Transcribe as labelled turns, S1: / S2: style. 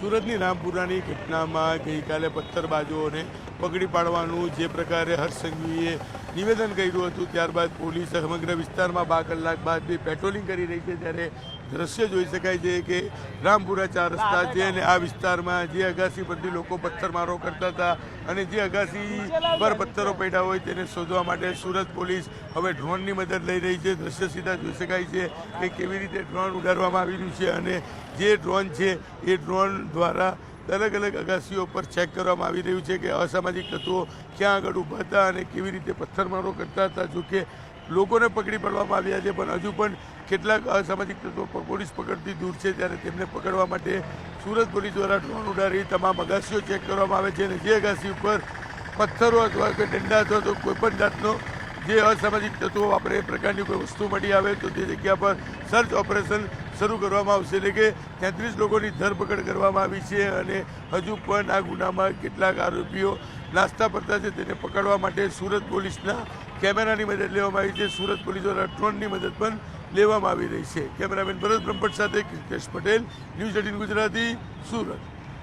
S1: સુરતની રામપુરાની ઘટનામાં ગઈકાલે પથ્થરબાજોને પકડી પાડવાનું જે પ્રકારે હર્ષ નિવેદન કર્યું હતું, ત્યારબાદ પોલીસ સમગ્ર વિસ્તારમાં બાર કલાક બાદ બી પેટ્રોલિંગ કરી રહી છે ત્યારે દ્રશ્ય જોઈ શકાય છે કે રામપુરા ચાર રસ્તા છે અને આ વિસ્તારમાં જે અગાસી પરથી લોકો પથ્થરમારો કરતા હતા અને જે અગાસી પર પથ્થરો પડ્યા હોય તેને શોધવા માટે સુરત પોલીસ હવે ડ્રોનની મદદ લઈ રહી છે. દ્રશ્ય સીધા જોઈ શકાય છે કે કેવી રીતે ડ્રોન ઉડાડવામાં આવી રહ્યું છે અને જે ડ્રોન છે એ ડ્રોન દ્વારા અલગ અલગ અગાસીઓ પર ચેક કરવામાં આવી રહ્યું છે કે અસામાજિક તત્વો ક્યાં આગળ ઊભા હતા અને કેવી રીતે પથ્થરમારો કરતા હતા જોકે લોકોને પકડી પાડવામાં આવ્યા છે, પણ હજુ પણ કેટલાક અસામાજિક તત્વો પોલીસ પકડતી દૂર છે, ત્યારે તેમને પકડવા માટે સુરત પોલીસ દ્વારા ડ્રોન ઉડાડી તમામ અગાસીઓ ચેક કરવામાં આવે છે અને જે અગાસી ઉપર પથ્થરો અથવા કે ડંડા અથવા તો કોઈપણ જાતનો જે અસામાજિક તત્વો વાપરે, એ પ્રકારની કોઈ વસ્તુ મળી આવે તો તે જગ્યા પર સર્ચ ઓપરેશન શરૂ કરવામાં આવશે. એટલે કે તેત્રીસ લોકોની ધરપકડ કરવામાં આવી છે અને હજુ પણ આ ગુનામાં કેટલાક આરોપીઓ નાસ્તા પડતા છે તેને પકડવા માટે સુરત પોલીસના કેમેરાની મદદ લેવામાં આવી છે. સુરત પોલીસ દ્વારા ડ્રોનની મદદ પણ લેવામાં આવી રહી છે. કેમેરામેન ભરત બ્રહ્મભટ્ટ સાથે કૃષ્ણેશ પટેલ, ન્યૂઝ એટીન ગુજરાતી, સુરત.